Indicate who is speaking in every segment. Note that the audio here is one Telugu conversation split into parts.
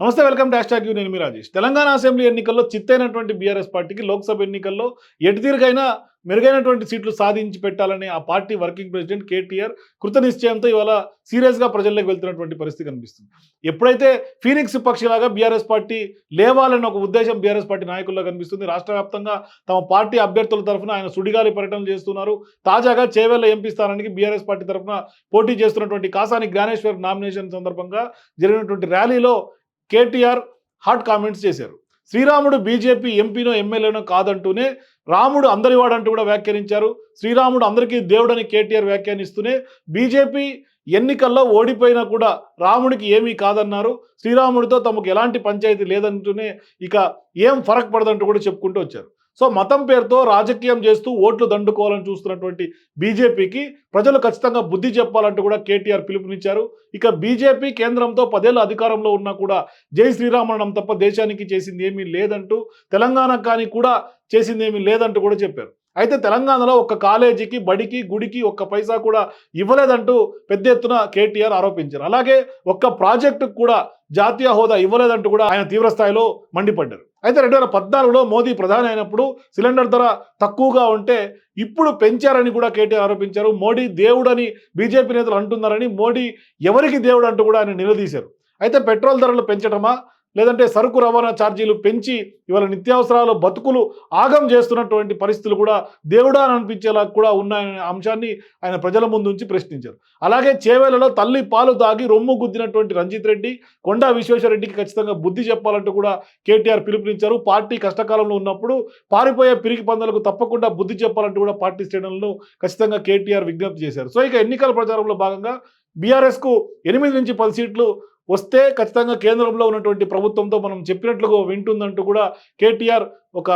Speaker 1: నమస్తే వెల్కమ్ డాష్ టాక్ యూ. నేను మీ రాజేష్. తెలంగాణ అసెంబ్లీ ఎన్నికల్లో చిత్తైనటువంటి బీఆర్ఎస్ పార్టీకి లోక్సభ ఎన్నికల్లో ఎటు మెరుగైనటువంటి సీట్లు సాధించి పెట్టాలని ఆ పార్టీ వర్కింగ్ ప్రెసిడెంట్ కేటీఆర్ కృత నిశ్చయంతో ఇవాళ సీరియస్గా ప్రజల్లోకి వెళ్తున్నటువంటి పరిస్థితి కనిపిస్తుంది. ఎప్పుడైతే ఫీనిక్స్ పక్షిలాగా బీఆర్ఎస్ పార్టీ లేవాలని ఒక ఉద్దేశం బీఆర్ఎస్ పార్టీ నాయకుల్లో కనిపిస్తుంది. రాష్ట్ర తమ పార్టీ అభ్యర్థుల తరఫున ఆయన సుడిగాలి పర్యటనలు చేస్తున్నారు. తాజాగా చేవేళ్ళ ఎంపీ స్థానానికి బీఆర్ఎస్ పార్టీ తరఫున పోటీ చేస్తున్నటువంటి కాసాని జ్ఞానేశ్వర్ నామినేషన్ సందర్భంగా జరిగినటువంటి ర్యాలీలో కేటీఆర్ హాట్ కామెంట్స్ చేశారు. శ్రీరాముడు బీజేపీ ఎంపీనో ఎమ్మెల్యేనో కాదంటూనే రాముడు అందరివాడంటూ కూడా వ్యాఖ్యానించారు. శ్రీరాముడు అందరికీ దేవుడని కేటీఆర్ వ్యాఖ్యానిస్తూనే బీజేపీ ఎన్నికల్లో ఓడిపోయినా కూడా రాముడికి ఏమీ కాదన్నారు. శ్రీరాముడితో తమకు ఎలాంటి పంచాయతీ లేదంటూనే ఇక ఏం ఫరక్ పడదంటూ కూడా చెప్పుకుంటూ వచ్చారు. సో మతం పేరుతో రాజకీయం చేస్తూ ఓట్లు దండుకోవాలని చూస్తున్నటువంటి బీజేపీకి ప్రజలు ఖచ్చితంగా బుద్ధి చెప్పాలంటూ కూడా కేటీఆర్ పిలుపునిచ్చారు. ఇక బీజేపీ కేంద్రంతో పదేళ్ళ అధికారంలో ఉన్నా కూడా జై శ్రీరామరణం తప్ప దేశానికి చేసింది ఏమీ లేదంటూ తెలంగాణ కానీ కూడా చేసింది ఏమీ లేదంటూ కూడా చెప్పారు. అయితే తెలంగాణలో ఒక్క కాలేజీకి బడికి గుడికి ఒక్క పైసా కూడా ఇవ్వలేదంటూ పెద్ద ఎత్తున కేటీఆర్ ఆరోపించారు. అలాగే ఒక్క ప్రాజెక్టుకు కూడా జాతీయ హోదా ఇవ్వలేదంటూ కూడా ఆయన తీవ్రస్థాయిలో మండిపడ్డారు. అయితే రెండు వేల పద్నాలుగులో మోదీ ప్రధాని అయినప్పుడు సిలిండర్ ధర తక్కువగా ఉంటే ఇప్పుడు పెంచారని కూడా కేటీఆర్ ఆరోపించారు. మోడీ దేవుడని బీజేపీ నేతలు అంటున్నారని మోడీ ఎవరికి దేవుడు అంటూ కూడా ఆయన నిలదీశారు. అయితే పెట్రోల్ ధరలు పెంచడమా లేదంటే సరుకు రవాణా ఛార్జీలు పెంచి ఇవాళ నిత్యావసరాలు బతుకులు ఆగం చేస్తున్నటువంటి పరిస్థితులు కూడా దేవుడా అని అనిపించేలా కూడా ఉన్నాయనే అంశాన్ని ఆయన ప్రజల ముందు ఉంచి ప్రశ్నించారు. అలాగే చేవేలలో తల్లి పాలు తాగి రొమ్ము గుద్దినటువంటి రంజిత్ రెడ్డి కొండా విశ్వేశ్వరరెడ్డికి ఖచ్చితంగా బుద్ధి చెప్పాలంటూ కూడా కేటీఆర్ పిలుపునిచ్చారు. పార్టీ కష్టకాలంలో ఉన్నప్పుడు పారిపోయే పిరికి పందలకు తప్పకుండా బుద్ధి చెప్పాలంటూ కూడా పార్టీ శ్రేణులను ఖచ్చితంగా కేటీఆర్ విజ్ఞప్తి చేశారు. సో ఇక ఎన్నికల ప్రచారంలో భాగంగా బీఆర్ఎస్కు ఎనిమిది నుంచి పది సీట్లు వస్తే ఖచ్చితంగా కేంద్రంలో ఉన్నటువంటి ప్రభుత్వంతో మనం చెప్పినట్లుగా వింటుందంటూ కూడా కేటీఆర్ ఒక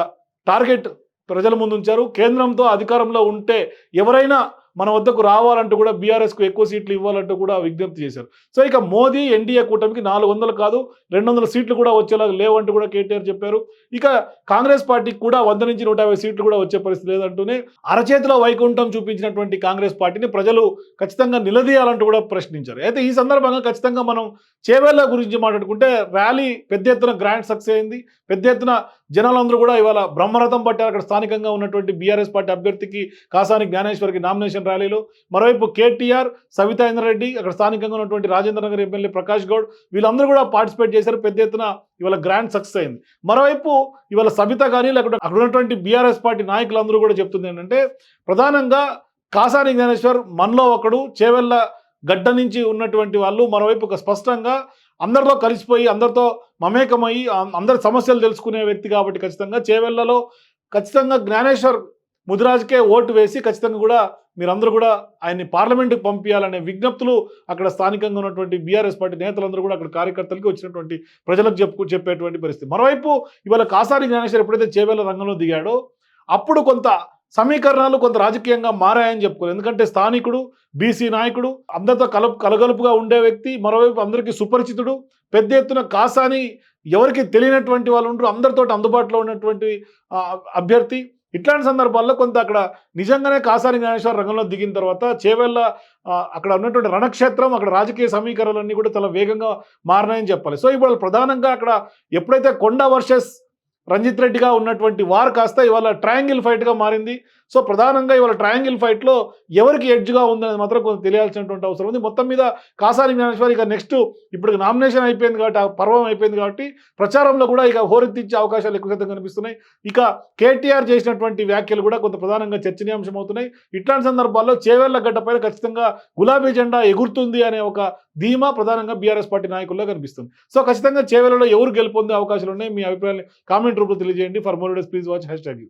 Speaker 1: టార్గెట్ ప్రజల ముందుంచారు. కేంద్రంతో అధికారంలో ఉంటే ఎవరైనా మన వద్దకు రావాలంటూ కూడా బీఆర్ఎస్కు ఎక్కువ సీట్లు ఇవ్వాలంటూ కూడా విజ్ఞప్తి చేశారు. సో ఇక మోదీ ఎన్డీఏ కూటమికి నాలుగు వందలు కాదు రెండు వందల సీట్లు కూడా వచ్చేలా లేవంటూ కూడా కేటీఆర్ చెప్పారు. ఇక కాంగ్రెస్ పార్టీకి కూడా వంద నుంచి నూట యాభై సీట్లు కూడా వచ్చే పరిస్థితి లేదంటూనే అరచేతిలో వైకుంఠం చూపించినటువంటి కాంగ్రెస్ పార్టీని ప్రజలు ఖచ్చితంగా నిలదీయాలంటూ కూడా ప్రశ్నించారు. అయితే ఈ సందర్భంగా ఖచ్చితంగా మనం చేవేళ్ళ గురించి మాట్లాడుకుంటే ర్యాలీ పెద్ద ఎత్తున గ్రాండ్ సక్సెస్ అయింది. పెద్ద ఎత్తున జనాలందరూ కూడా ఇవాళ బ్రహ్మరథం పట్టారు అక్కడ స్థానికంగా ఉన్నటువంటి బీఆర్ఎస్ పార్టీ అభ్యర్థికి కాసాని జ్ఞానేశ్వర్కి నామినేషన్ ర్యాలీలో. మరోవైపు కేటీఆర్ సవితా రెడ్డి అక్కడ స్థానికంగా ఉన్నటువంటి రాజేంద్ర నగర్ ఎమ్మెల్యే ప్రకాష్ గౌడ్ వీళ్ళందరూ కూడా పార్టిసిపేట్ చేశారు. పెద్ద ఎత్తున ఇవాళ గ్రాండ్ సక్సెస్ అయింది. మరోవైపు ఇవాళ సబిత కానీ లేకపోతే అక్కడ ఉన్నటువంటి బీఆర్ఎస్ పార్టీ నాయకులందరూ కూడా చెప్తుంది ఏంటంటే ప్రధానంగా కాసాని జ్ఞానేశ్వర్ మనలో ఒకడు చేవెళ్ళ గడ్డ నుంచి ఉన్నటువంటి వాళ్ళు. మరోవైపు ఒక స్పష్టంగా అందరితో కలిసిపోయి అందరితో మమేకమై అందరి సమస్యలు తెలుసుకునే వ్యక్తి కాబట్టి ఖచ్చితంగా చేవెళ్ళలో ఖచ్చితంగా జ్ఞానేశ్వర్ ముదిరాజ్కే ఓటు వేసి ఖచ్చితంగా కూడా మీరందరూ కూడా ఆయన్ని పార్లమెంటుకి పంపించాలనే విజ్ఞప్తులు అక్కడ స్థానికంగా ఉన్నటువంటి బీఆర్ఎస్ పార్టీ నేతలందరూ కూడా అక్కడ కార్యకర్తలకి వచ్చినటువంటి ప్రజలకు చెప్పు చెప్పేటువంటి పరిస్థితి. మరోవైపు ఇవాళ కాసారి జ్ఞానేశ్వర్ ఎప్పుడైతే చేవేళ్ళ రంగంలో దిగాడో అప్పుడు కొంత సమీకరణాలు కొంత రాజకీయంగా మారాయని చెప్పుకోరు ఎందుకంటే స్థానికుడు బీసీ నాయకుడు అందరితో కల కలగలుపుగా ఉండే వ్యక్తి మరోవైపు అందరికీ సుపరిచితుడు పెద్ద ఎత్తున కాసాని ఎవరికి తెలియనటువంటి వాళ్ళు ఉండరు. అందరితో అందుబాటులో ఉన్నటువంటి అభ్యర్థి. ఇట్లాంటి సందర్భాల్లో కొంత అక్కడ నిజంగానే కాసాని జ్ఞానేశ్వర రంగంలో దిగిన తర్వాత చేవెళ్ళ అక్కడ ఉన్నటువంటి రణక్షేత్రం అక్కడ రాజకీయ సమీకరణలన్నీ కూడా చాలా వేగంగా మారినాయని చెప్పాలి. సో ఇప్పుడు ప్రధానంగా అక్కడ ఎప్పుడైతే కొండ వర్సెస్ రంజిత్ రెడ్డిగా ఉన్నటువంటి వార్ కాస్త ఇవాళ ట్రయాంగిల్ ఫైట్గా మారింది. సో ప్రధానంగా ఇవాళ ట్రయాంగిల్ ఫైట్లో ఎవరికి ఎడ్జ్గా ఉందనేది మాత్రం కొంచెం తెలియాల్సినటువంటి అవసరం ఉంది. మొత్తం మీద కాసాని జ్ఞానేశ్వరి ఇక నెక్స్ట్ ఇప్పుడు నామినేషన్ అయిపోయింది కాబట్టి ఆ పర్వం అయిపోయింది కాబట్టి ప్రచారంలో కూడా ఇక హోరెత్తించే అవకాశాలు ఎక్కువ శాతం కనిపిస్తున్నాయి. ఇక కేటీఆర్ చేసినటువంటి వ్యాఖ్యలు కూడా కొంత ప్రధానంగా చర్చనీయాంశం అవుతున్నాయి. ఇట్లాంటి సందర్భాల్లో చేవేళ్ళ గడ్డపైన ఖచ్చితంగా గులాబీ జెండా ఎగురుతుంది అనే ఒక ధీమా ప్రధానంగా బీఆర్ఎస్ పార్టీ నాయకుల్లో కనిపిస్తుంది. సో ఖచ్చితంగా చేవేళ్ళలో ఎవరు గెలుపొందే అవకాశాలు ఉన్నాయి? మీ అభిప్రాయాన్ని కామెంట్ రూపంలో తెలియజేయండి. For more please watch hashtag